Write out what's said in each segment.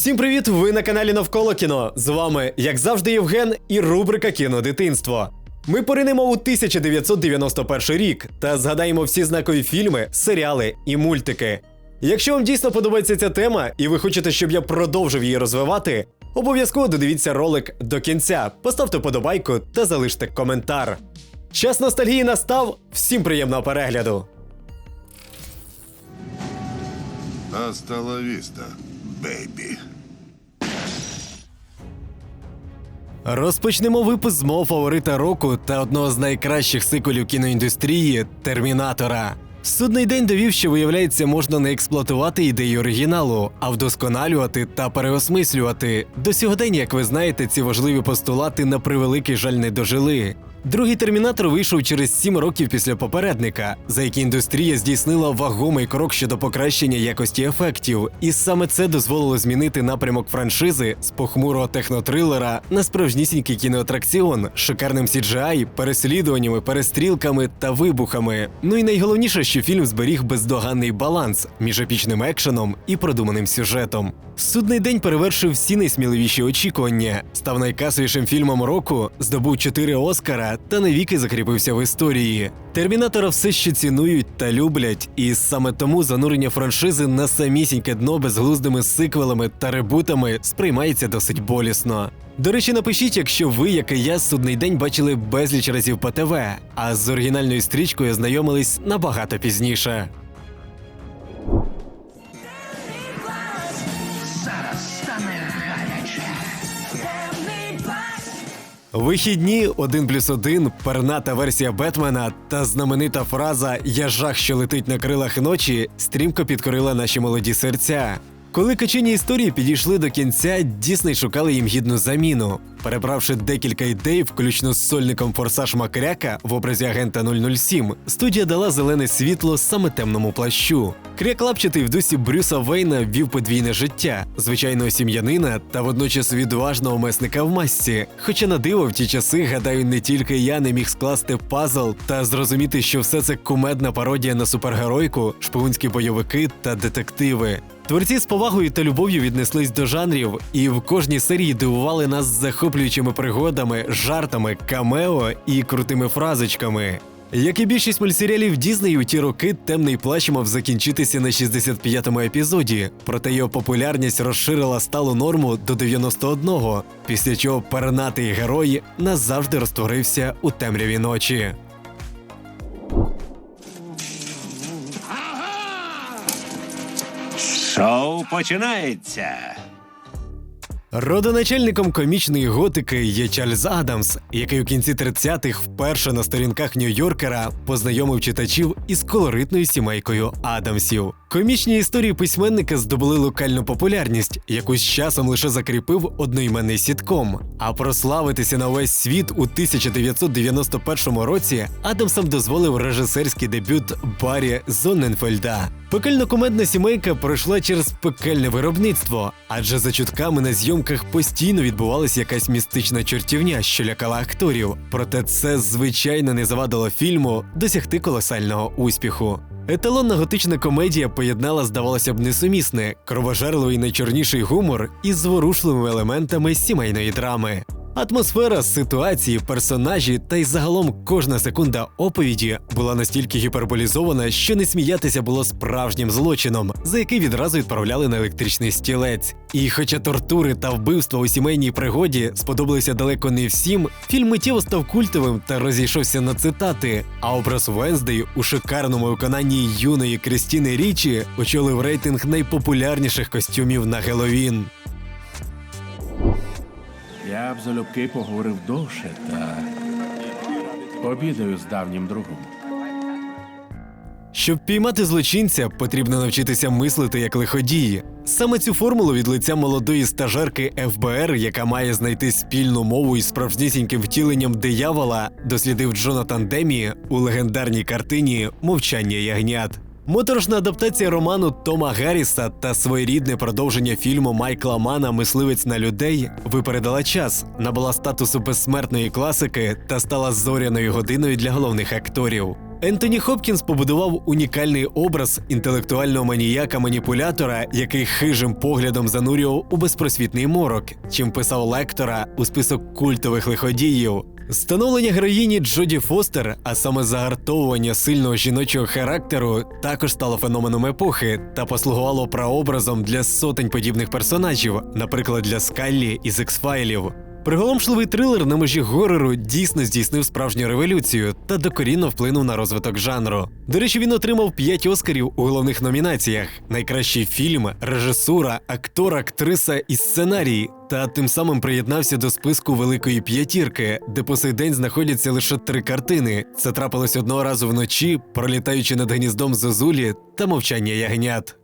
Всім привіт! Ви на каналі Навколо кіно. З вами, як завжди, Євген і рубрика Кіно дитинство. Ми поринемо у 1991 рік та згадаємо всі знакові фільми, серіали і мультики. Якщо вам дійсно подобається ця тема і ви хочете, щоб я продовжив її розвивати, обов'язково додивіться ролик до кінця, поставте подобайку та залиште коментар. Час ностальгії настав. Всім приємного перегляду! Hasta baby. Розпочнемо випуск з мого фаворита року та одного з найкращих сиквелів кіноіндустрії Термінатора. Судний день довів, що виявляється, можна не експлуатувати ідеї оригіналу, а вдосконалювати та переосмислювати. До сьогодення, як ви знаєте, ці важливі постулати на превеликий жаль не дожили. Другий термінатор вийшов через сім років після попередника, за які індустрія здійснила вагомий крок щодо покращення якості ефектів, і саме це дозволило змінити напрямок франшизи з похмурого технотрилера на справжнісінький кіноатракціон з шикарним CGI, переслідуваннями, перестрілками та вибухами. Ну і найголовніше, що фільм зберіг бездоганний баланс між епічним екшеном і продуманим сюжетом. Судний день перевершив всі найсміливіші очікування, став найкасовішим фільмом року, здобув чотири Оскара та навіки закріпився в історії. Термінатора все ще цінують та люблять, і саме тому занурення франшизи на самісіньке дно безглуздими сиквелами та ребутами сприймається досить болісно. До речі, напишіть, якщо ви, як і я, судний день бачили безліч разів по ТВ, а з оригінальною стрічкою знайомились набагато пізніше. Пас. Вихідні один плюс один, перната версія Бетмена та знаменита фраза Я жах, що летить на крилах ночі стрімко підкорила наші молоді серця. Коли качені історії підійшли до кінця, Дісней шукали їм гідну заміну. Перебравши декілька ідей, включно з сольником Форсаж Макряка в образі агента 007, студія дала зелене світло саме темному плащу. Кряк лапчатий в дусі Брюса Вейна вів подвійне життя, звичайного сім'янина та водночас відважного месника в масці. Хоча на диво в ті часи, гадаю, не тільки я не міг скласти пазл та зрозуміти, що все це кумедна пародія на супергеройку, шпигунські бойовики та детективи. Творці з повагою та любов'ю віднеслись до жанрів, і в кожній серії дивували нас захоплюючими пригодами, жартами, камео і крутими фразочками. Як і більшість мультсеріалів Дізней, у ті роки темний плащ мав закінчитися на 65-му епізоді, проте його популярність розширила сталу норму до 91-го, після чого пернатий герой назавжди розтворився у темряві ночі. Шоу починається. Родоначальником комічної готики є Чарльз Адамс, який у кінці 30-х вперше на сторінках Нью-Йоркера познайомив читачів із колоритною сімейкою Адамсів. Комічні історії письменника здобули локальну популярність, яку з часом лише закріпив одноіменний сітком. А прославитися на весь світ у 1991 році Адамсам дозволив режисерський дебют Баррі Зонненфельда. Пекельно-комедна сімейка пройшла через пекельне виробництво, адже за чутками на зйомках постійно відбувалася якась містична чортівня, що лякала акторів. Проте це звичайно не завадило фільму досягти колосального успіху. Еталонна готична комедія поєднала, здавалося б, несумісне, кровожерливий найчорніший гумор із зворушливими елементами сімейної драми. Атмосфера, ситуації, персонажі та й загалом кожна секунда оповіді була настільки гіперболізована, що не сміятися було справжнім злочином, за який відразу відправляли на електричний стілець. І хоча тортури та вбивства у сімейній пригоді сподобалися далеко не всім, фільм миттєво став культовим та розійшовся на цитати. А образ Венздей у шикарному виконанні юної Крістіни Річі очолив рейтинг найпопулярніших костюмів на Геловін. Я б залюбки поговорив довше та обідаю з давнім другом. Щоб піймати злочинця, потрібно навчитися мислити як лиходії. Саме цю формулу від лиця молодої стажерки ФБР, яка має знайти спільну мову із справжнісіньким втіленням диявола, дослідив Джонатан Демі у легендарній картині Мовчання ягнят. Моторошна адаптація роману Тома Гарріса та своєрідне продовження фільму Майкла Мана Мисливець на людей випередила час, набула статусу безсмертної класики та стала зоряною годиною для головних акторів. Ентоні Хопкінс побудував унікальний образ інтелектуального маніяка-маніпулятора, який хижим поглядом занурював у безпросвітний морок, чим писав лектора у список культових лиходіїв. Становлення героїні Джоді Фостер, а саме загартовування сильного жіночого характеру, також стало феноменом епохи та послугувало прообразом для сотень подібних персонажів, наприклад, для Скаллі із X-файлів. Приголомшливий трилер на межі горору дійсно здійснив справжню революцію та докорінно вплинув на розвиток жанру. До речі, він отримав 5 оскарів у головних номінаціях: найкращий фільм, режисура, актор, актриса і сценарій. Та тим самим приєднався до списку великої п'ятірки, де по сей день знаходяться лише три картини. Це трапилось одного разу вночі, пролітаючи над гніздом Зозулі та мовчання ягнят.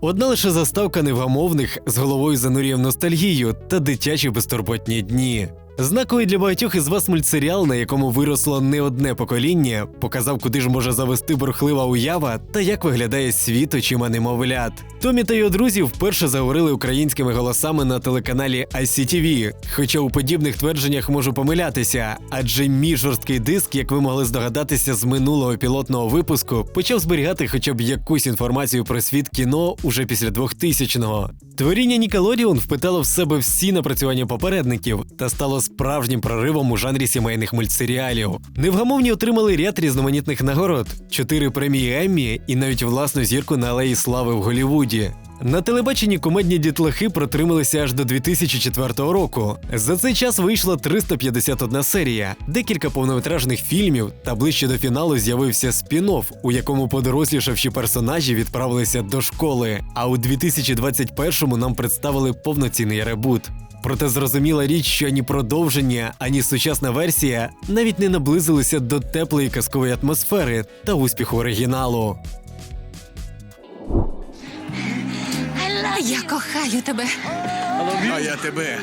Одна лише заставка невгамовних з головою занурює в ностальгію та дитячі безтурботні дні. Знаковий для багатьох із вас мультсеріал, на якому виросло не одне покоління, показав, куди ж може завести бурхлива уява та як виглядає світ очима немовлят. Томі та його друзі вперше заговорили українськими голосами на телеканалі ICTV, хоча у подібних твердженнях можу помилятися, адже мій жорсткий диск, як ви могли здогадатися з минулого пілотного випуску, почав зберігати хоча б якусь інформацію про світ кіно уже після 2000-го. Творіння Нікелодіон впитало в себе всі напрацювання попередників та стало справжнім проривом у жанрі сімейних мультсеріалів. Невгамовні отримали ряд різноманітних нагород, чотири премії Еммі і навіть власну зірку на алеї слави в Голлівуді. На телебаченні комедні дітлахи протрималися аж до 2004 року. За цей час вийшла 351 серія, декілька повнометражних фільмів, та ближче до фіналу з'явився спін-офф, у якому подорослішавші персонажі відправилися до школи. А у 2021-му нам представили повноцінний ребут. Проте зрозуміла річ, що ані продовження, ані сучасна версія навіть не наблизилися до теплої казкової атмосфери та успіху оригіналу. Я кохаю тебе. А я тебе.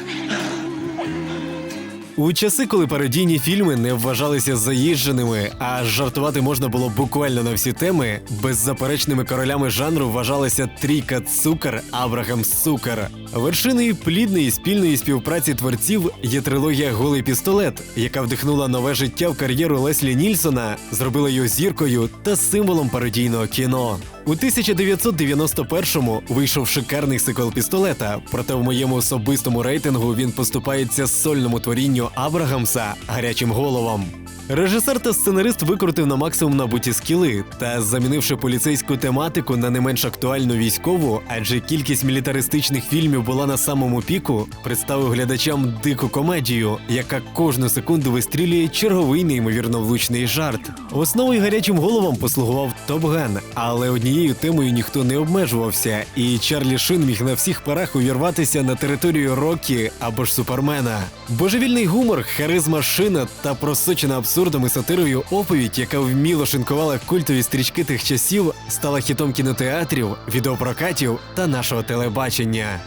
У часи, коли пародійні фільми не вважалися заїждженими, а жартувати можна було буквально на всі теми, беззаперечними королями жанру вважалася трійка Цукер Абрахам Сукер. Вершиною плідної спільної співпраці творців є трилогія Голий пістолет, яка вдихнула нове життя в кар'єру Леслі Нільсона, зробила його зіркою та символом пародійного кіно. У 1991-му вийшов шикарний сиквел пістолета, проте в моєму особистому рейтингу він поступається сольному творінню Абрагамса гарячим головам. Режисер та сценарист викрутив на максимум набуті скіли та замінивши поліцейську тематику на не менш актуальну військову, адже кількість мілітаристичних фільмів була на самому піку, представив глядачам дику комедію, яка кожну секунду вистрілює черговий неймовірно влучний жарт. Основою гарячим головам послугував Топ Ган, але однією темою ніхто не обмежувався, і Чарлі Шин міг на всіх парах увірватися на територію Рокі або ж Супермена. Божевільний гумор, харизма шина та просочена абсурдом і сатирою оповідь, яка вміло шинкувала культові стрічки тих часів, стала хітом кінотеатрів, відеопрокатів та нашого телебачення.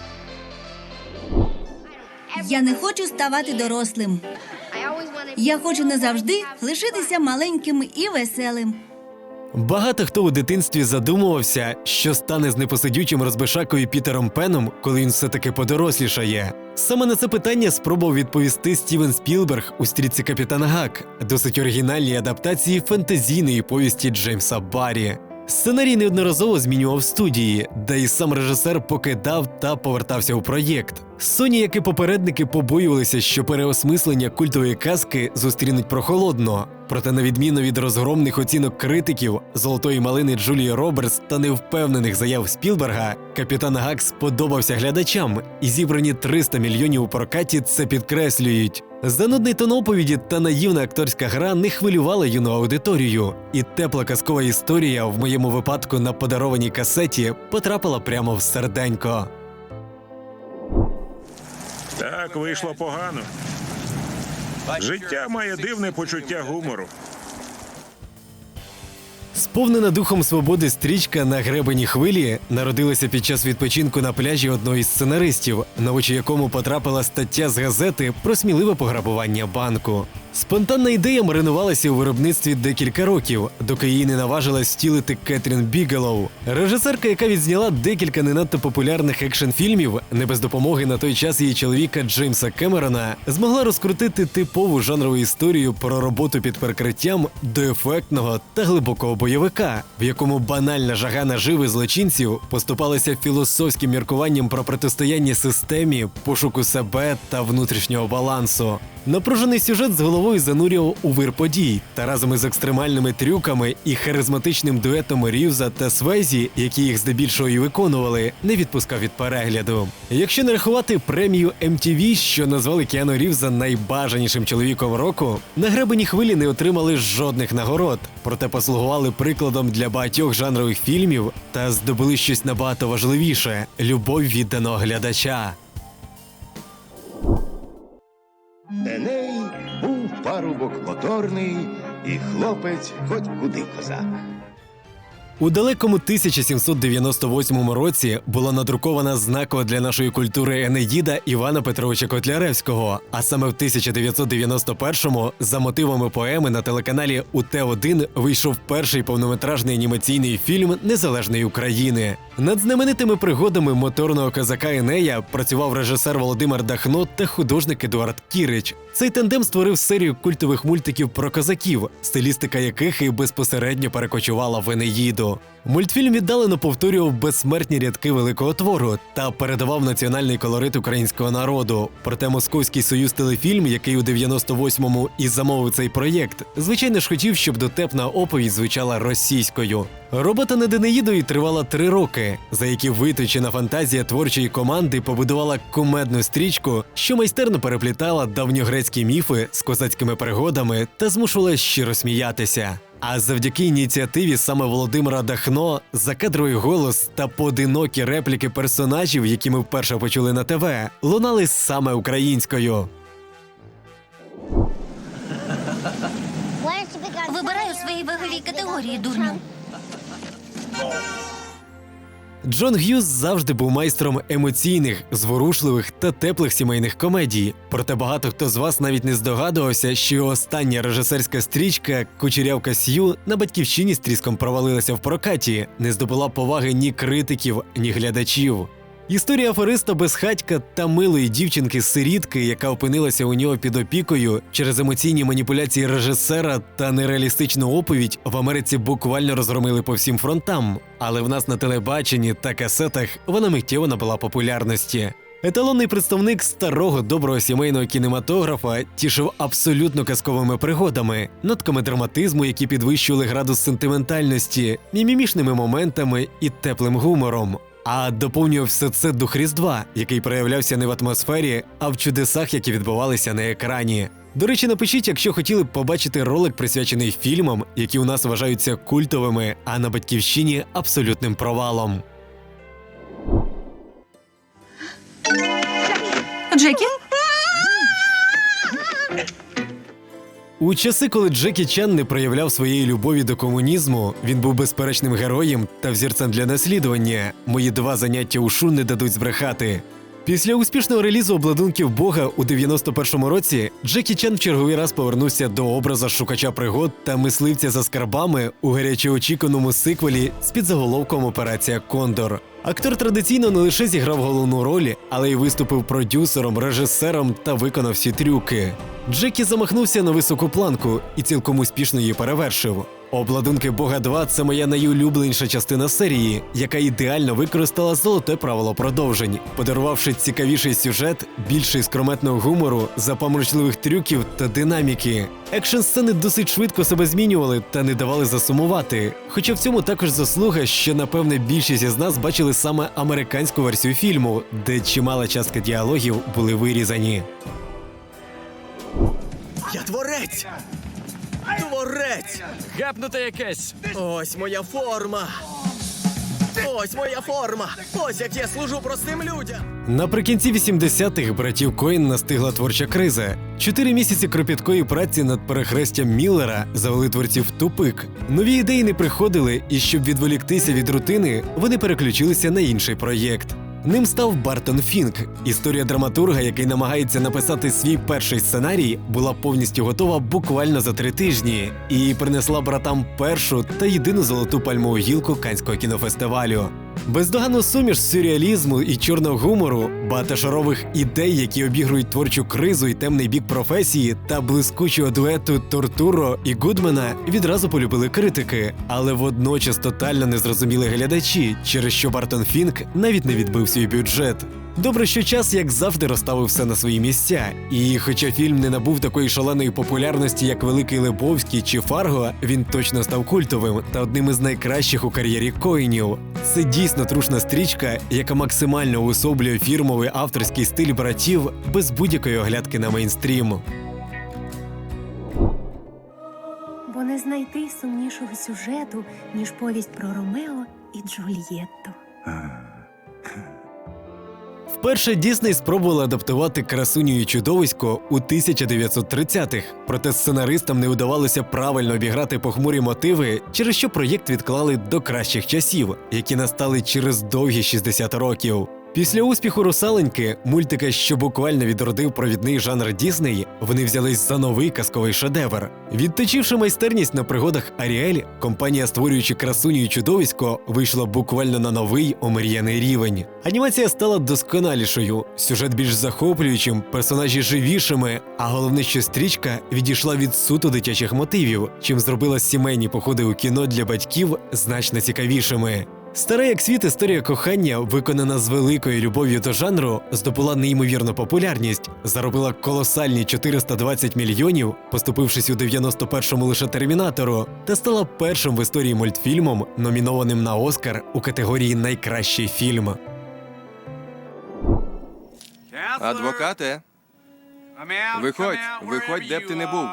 Я не хочу ставати дорослим. Я хочу назавжди лишитися маленьким і веселим. Багато хто у дитинстві задумувався, що стане з непосидючим розбишакою Пітером Пеном, коли він все-таки подорослішає. Саме на це питання спробував відповісти Стівен Спілберг у стрічці Капітана Гак, досить оригінальній адаптації фентезійної повісті Джеймса Баррі. Сценарій неодноразово змінював студії, де і сам режисер покидав та повертався у проєкт. Соні, як і попередники, побоювалися, що переосмислення культової казки зустрінуть прохолодно. Проте, на відміну від розгромних оцінок критиків, золотої малини Джулії Робертс та невпевнених заяв Спілберга, капітан Гак сподобався глядачам, і зібрані 300 мільйонів у прокаті це підкреслюють. Занудний тон оповіді та наївна акторська гра не хвилювала юну аудиторію, і тепла казкова історія в моєму випадку на подарованій касеті потрапила прямо в серденько. Так вийшло погано. Життя має дивне почуття гумору. Сповнена духом свободи стрічка на гребені хвилі народилася під час відпочинку на пляжі одного із сценаристів, на очі якому потрапила стаття з газети про сміливе пограбування банку. Спонтанна ідея маринувалася у виробництві декілька років, доки її не наважилась втілити Кетрін Бігелоу. Режисерка, яка відзняла декілька не надто популярних екшн-фільмів, не без допомоги на той час її чоловіка Джеймса Кемерона, змогла розкрутити типову жанрову історію про роботу під прикриттям до ефектного та глибокого бойовика, в якому банальна жага наживи злочинців поступалася філософським міркуванням про протистояння системі, пошуку себе та внутрішнього балансу. Напружений сюжет з головою занурював у вир подій та разом із екстремальними трюками і харизматичним дуетом Рівза та Свезі, які їх здебільшого і виконували, не відпускав від перегляду. Якщо не рахувати премію MTV, що назвали Кіану Рівза найбажанішим чоловіком року, на гребені хвилі не отримали жодних нагород, проте послугували прикладом для багатьох жанрових фільмів та здобули щось набагато важливіше любов відданого глядача. Еней парубок моторний, і хлопець хоч куди козак. У далекому 1798 році була надрукована знакова для нашої культури Енеїда Івана Петровича Котляревського. А саме в 1991-му за мотивами поеми на телеканалі УТ-1 вийшов перший повнометражний анімаційний фільм Незалежної України. Над знаменитими пригодами моторного козака Енея працював режисер Володимир Дахно та художник Едуард Кірич. Цей тандем створив серію культових мультиків про козаків, стилістика яких і безпосередньо перекочувала в Енеїду. Мультфільм віддалено повторював безсмертні рядки великого твору та передавав національний колорит українського народу. Проте Московський союз телефільм, який у 98-му і замовив цей проєкт, звичайно ж хотів, щоб дотепна оповідь звучала російською. Робота над Енеїдою тривала три роки, за які виточена фантазія творчої команди побудувала кумедну стрічку, що майстерно переплітала давньогрецькі міфи з козацькими пригодами та змушувала щиро сміятися. А завдяки ініціативі саме Володимира Дахно закадровий голос та поодинокі репліки персонажів, які ми вперше почули на ТВ, лунали саме українською. Вибираю свої вагові категорії, дурню. Джон Г'юз завжди був майстром емоційних, зворушливих та теплих сімейних комедій. Проте багато хто з вас навіть не здогадувався, що остання режисерська стрічка Кучерявка Сью на батьківщині з тріском провалилася в прокаті, не здобула поваги ні критиків, ні глядачів. Історія афериста безхатька та милої дівчинки-сирітки, яка опинилася у нього під опікою через емоційні маніпуляції режисера та нереалістичну оповідь в Америці буквально розгромили по всім фронтам. Але в нас на телебаченні та касетах вона миттєво набула популярності. Еталонний представник старого доброго сімейного кінематографа тішив абсолютно казковими пригодами, нотками драматизму, які підвищували градус сентиментальності, мімімішними моментами і теплим гумором. А доповнював все це дух Різдва, який проявлявся не в атмосфері, а в чудесах, які відбувалися на екрані. До речі, напишіть, якщо хотіли б побачити ролик, присвячений фільмам, які у нас вважаються культовими, а на батьківщині абсолютним провалом. Джекі? У часи, коли Джекі Чан не проявляв своєї любові до комунізму, він був безперечним героєм та взірцем для наслідування. Мої два заняття ушу не дадуть збрехати. Після успішного релізу обладунків Бога у 91-му році Джекі Чан в черговий раз повернувся до образа шукача пригод та мисливця за скарбами у гарячоочікуваному сиквелі з підзаголовком Операція Кондор. Актор традиційно не лише зіграв головну роль, але й виступив продюсером, режисером та виконав всі трюки. Джекі замахнувся на високу планку і цілком успішно її перевершив. Обладунки Бога 2 це моя найулюбленіша частина серії, яка ідеально використала золоте правило продовжень, подарувавши цікавіший сюжет, більше іскрометного гумору, запаморочливих трюків та динаміки. Екшн сцени досить швидко себе змінювали та не давали засумувати. Хоча в цьому також заслуга, що напевне більшість із нас бачили саме американську версію фільму, де чимала частка діалогів були вирізані. Я творець! Творець! Гепнуте якесь. Ось моя форма! Ось моя форма! Ось як я служу простим людям! Наприкінці 80-х братів Коін настигла творча криза. Чотири місяці кропіткої праці над перехрестям Міллера завели творців в тупик. Нові ідеї не приходили, і щоб відволіктися від рутини, вони переключилися на інший проєкт. Ним став Бартон Фінк. Історія драматурга, який намагається написати свій перший сценарій, була повністю готова буквально за три тижні і принесла братам першу та єдину золоту пальмову гілку Канського кінофестивалю. Бездоганну суміш сюрреалізму і чорного гумору, багатошарових ідей, які обігрують творчу кризу і темний бік професії, та блискучого дуету Тортуро і Гудмена відразу полюбили критики, але водночас тотально не зрозуміли глядачі, через що Бартон Фінк навіть не відбив свій бюджет. Добре, що час, як завжди, розставив все на свої місця. І хоча фільм не набув такої шаленої популярності, як Великий Лебовський чи Фарго, він точно став культовим та одним із найкращих у кар'єрі коїнів. Це дійсно трушна стрічка, яка максимально уособлює фірмовий авторський стиль братів без будь-якої оглядки на мейнстрім. Бо не знайти сумнішого сюжету, ніж повість про Ромео і Джульєтту. Вперше Дісней спробували адаптувати красуню і чудовисько у 1930-х, проте сценаристам не вдавалося правильно обіграти похмурі мотиви, через що проєкт відклали до кращих часів, які настали через довгі 60 років. Після успіху русаленьки, мультика, що буквально відродив провідний жанр Дісней, вони взялись за новий казковий шедевр. Відточивши майстерність на пригодах Аріель, компанія, створюючи красуню і чудовисько, вийшла буквально на новий омріяний рівень. Анімація стала досконалішою, сюжет більш захоплюючим, персонажі живішими, а головне, що стрічка відійшла від суто дитячих мотивів, чим зробила сімейні походи у кіно для батьків значно цікавішими. Стара як світ історія кохання, виконана з великою любов'ю до жанру, здобула неймовірну популярність, заробила колосальні 420 мільйонів, поступившись у 91-му лише термінатору, та стала першим в історії мультфільмом, номінованим на Оскар у категорії Найкращий фільм. Адвокате, виходь, виходь, де б ти не був.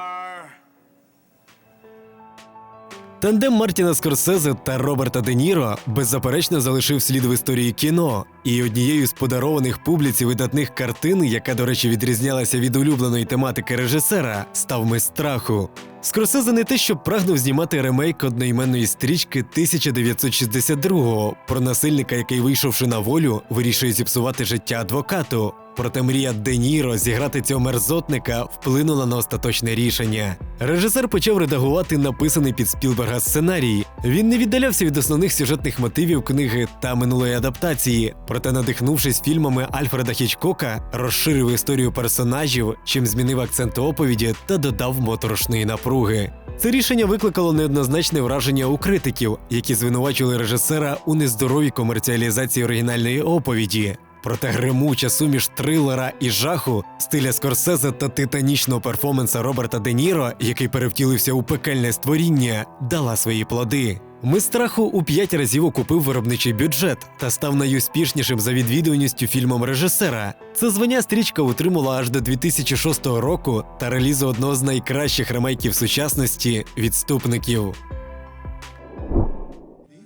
Тандем Мартіна Скорсезе та Роберта Де Ніро беззаперечно залишив слід в історії кіно, і однією з подарованих публіці видатних картин, яка, до речі, відрізнялася від улюбленої тематики режисера, став ми страху. Скорсезе не те, що прагнув знімати ремейк одноіменної стрічки 1962-го про насильника, який, вийшовши на волю, вирішує зіпсувати життя адвокату. Проте мрія Де Ніро зіграти цього мерзотника вплинула на остаточне рішення. Режисер почав редагувати написаний під Спілберга сценарій. Він не віддалявся від основних сюжетних мотивів книги та минулої адаптації. Проте, надихнувшись фільмами Альфреда Хічкока, розширив історію персонажів, чим змінив акцент оповіді та додав моторошної напруги. Це рішення викликало неоднозначне враження у критиків, які звинувачували режисера у нездоровій комерціалізації оригінальної оповіді. Проте гримуча суміш трилера і жаху, стиля Скорсезе та титанічного перформанса Роберта Де Ніро, який перевтілився у пекельне створіння, дала свої плоди. Ми страху у п'ять разів окупив виробничий бюджет та став найуспішнішим за відвідуваністю фільмом режисера. Це звання стрічка утримала аж до 2006 року та релізу одного з найкращих ремейків сучасності відступників.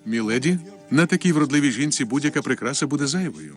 Міледі, на такій вродливій жінці будь-яка прикраса буде зайвою.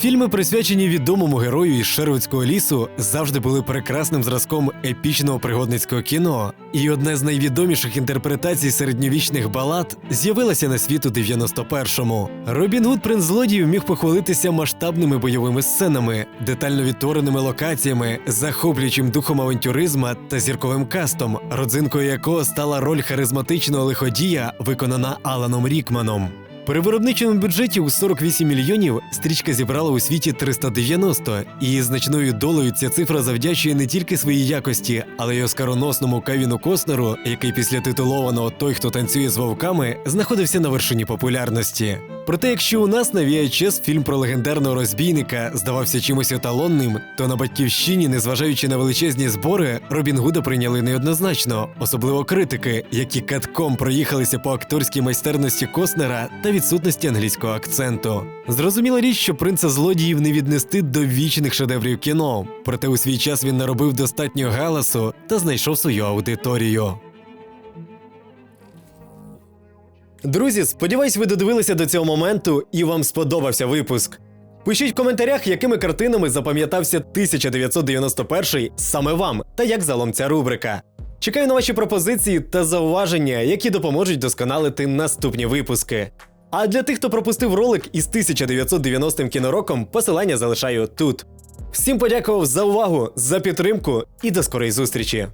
Фільми, присвячені відомому герою із Шервудського лісу, завжди були прекрасним зразком епічного пригодницького кіно. І одна з найвідоміших інтерпретацій середньовічних балад з'явилася на світ у 91-му. Робін Гуд принц злодіїв міг похвалитися масштабними бойовими сценами, детально відтвореними локаціями, захоплюючим духом авантюризма та зірковим кастом, родзинкою якого стала роль харизматичного лиходія, виконана Аланом Рікманом. При виробничому бюджеті у 48 мільйонів стрічка зібрала у світі 390, і значною долею ця цифра завдячує не тільки своїй якості, але й оскароносному Кевіну Костнеру, який після титулованого Той, хто танцює з вовками, знаходився на вершині популярності. Проте, якщо у нас на VHS фільм про легендарного розбійника здавався чимось еталонним, то на батьківщині, незважаючи на величезні збори, Робін Гуда прийняли неоднозначно, особливо критики, які катком проїхалися по акторській майстерності Костнера та відсутності англійського акценту. Зрозуміла річ, що принца злодіїв не віднести до вічних шедеврів кіно, проте у свій час він наробив достатньо галасу та знайшов свою аудиторію. Друзі, сподіваюсь, ви додивилися до цього моменту і вам сподобався випуск. Пишіть в коментарях, якими картинами запам'ятався 1991 саме вам та як залом ця рубрика. Чекаю на ваші пропозиції та зауваження, які допоможуть досконалити наступні випуски. А для тих, хто пропустив ролик із 1990 кінороком, посилання залишаю тут. Всім подякував за увагу, за підтримку і до скорої зустрічі!